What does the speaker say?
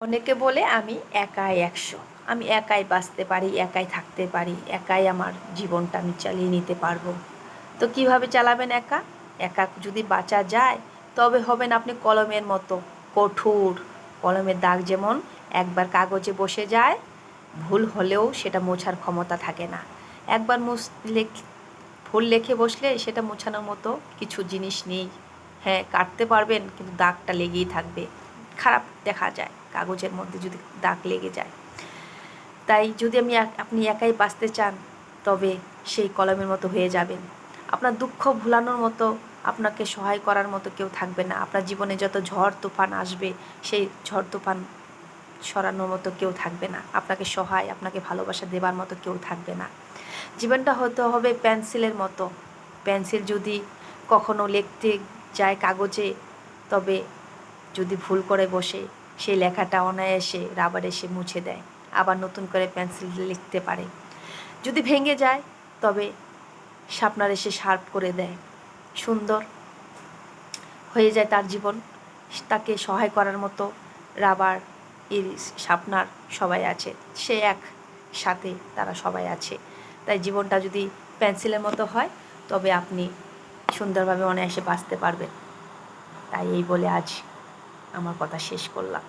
অনেকে বলে আমি একাই একশো। আমি একাই বাঁচতে পারি, একাই থাকতে পারি, একাই আমার জীবনটা আমি চালিয়ে নিতে পারব। তো কীভাবে চালাবেন একা? একা যদি বাঁচা যায়, তবে হবেন আপনি কলমের মতো, কঠোর। কলমের দাগ যেমন একবার কাগজে বসে যায়, ভুল হলেও সেটা মোছার ক্ষমতা থাকে না। একবার মুছ লেখ, ভুল লেখে বসলে সেটা মোছানোর মতো কিছু জিনিস নেই। হ্যাঁ কাটতে পারবেন, কিন্তু দাগটা লেগেই থাকবে। খারাপ দেখা যায়, কাগজের মধ্যে যদি দাগ লেগে যায়। তাই যদি আমি আপনি একাই বাঁচতে চান, তবে সেই কলমের মতো হয়ে যাবেন। আপনার দুঃখ ভুলানোর মতো, আপনাকে সহায় করার মতো কেউ থাকবে না। আপনার জীবনে যত ঝড় তুফান আসবে, সেই ঝড় তুফান সরানোর মতো কেউ থাকবে না। আপনাকে সহায়, আপনাকে ভালোবাসা দেবার মতো কেউ থাকবে না। জীবনটা হতে হবে পেন্সিলের মতো। পেন্সিল যদি কখনো লিখতে যায় কাগজে, তবে যদি ভুল করে বসে, সেই লেখাটা অনায়াসে রাবার এসে মুছে দেয়, আবার নতুন করে পেন্সিল লিখতে পারে। যদি ভেঙে যায়, তবে শার্পনার এসে শার্প করে দেয়। সুন্দর হয়ে যায় তার জীবন। তাকে সহায় করার মতো রাবার ইরিস শার্পনার সবাই আছে। সে এক সাথে তারা সবাই আছে। তাই জীবনটা যদি পেন্সিলের মতো হয়, তবে আপনি সুন্দরভাবে অনায়াসে বাঁচতে পারবেন। তাই এই বলে আজ আমার কথা শেষ করলাম।